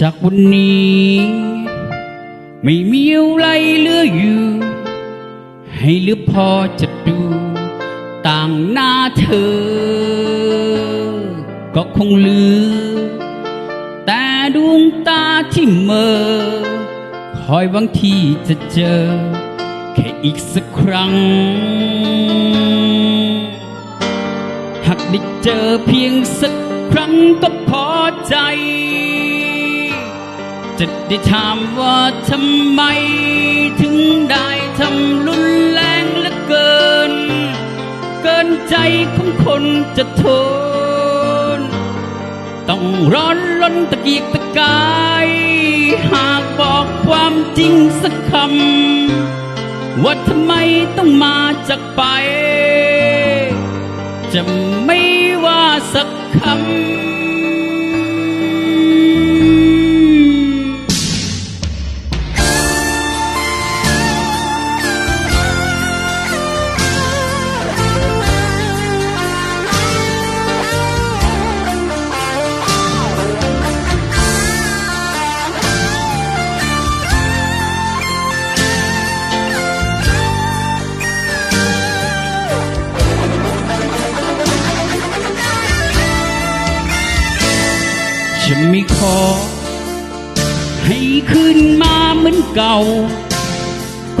จากวันนี้ ไม่มีอะไรเหลืออยู่ ให้เหลือพอจะดู ต่างหน้าเธอ ก็คงลือ แต่ดวงตาที่เมอคอยหวังทีจะเจอ แค่อีกสักครั้ง หากได้เจอเพียงสักครั้งก็พอใจ จะได้ถามว่าทำไม ถึงได้ทำรุนแรงเหลือเกิน เกินใจของคนจะทน ต้องร้อนล้นตะเกียกตะกาย หากบอกความจริงสักคำว่าทำไมต้องมาจากไป จะไม่ว่าสักคำ จะไม่ขอ ให้คืนมาเหมือนเก่า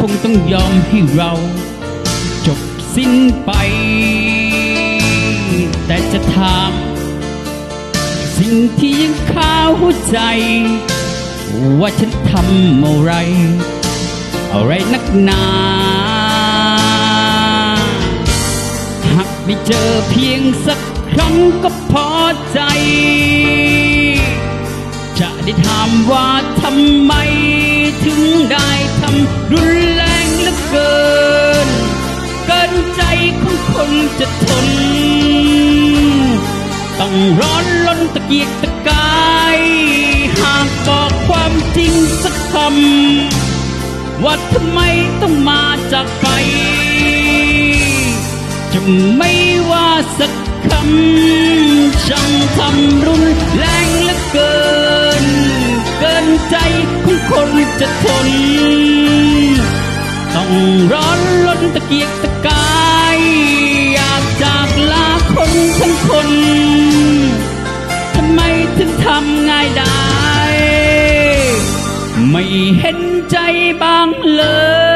คงต้องยอมให้เรา จบสิ้นไป แต่จะถามสิ่งที่ยังข้าวหัวใจ ว่าฉันทำอะไร อะไรนักหนาหากไม่เจอเพียงสักครั้งก็พอใจ ได้ถามว่าทำไมถึงได้ทำรุนแรงเหลือเกิน เกินใจของคนจะทน ต้องร้อนล้นตะเกียกตะกาย หากบอกความจริงสักคำว่าทำไมต้องมาจากไป จะไม่ว่าสักคำช่างทำรุนแรงเหลือเกิน จะทน ต้องร้อนล้นตะเกียกตะกายอยากจากลาคนทั้งคนทำไมถึงทำง่ายได้ ไม่เห็นใจบ้างเลย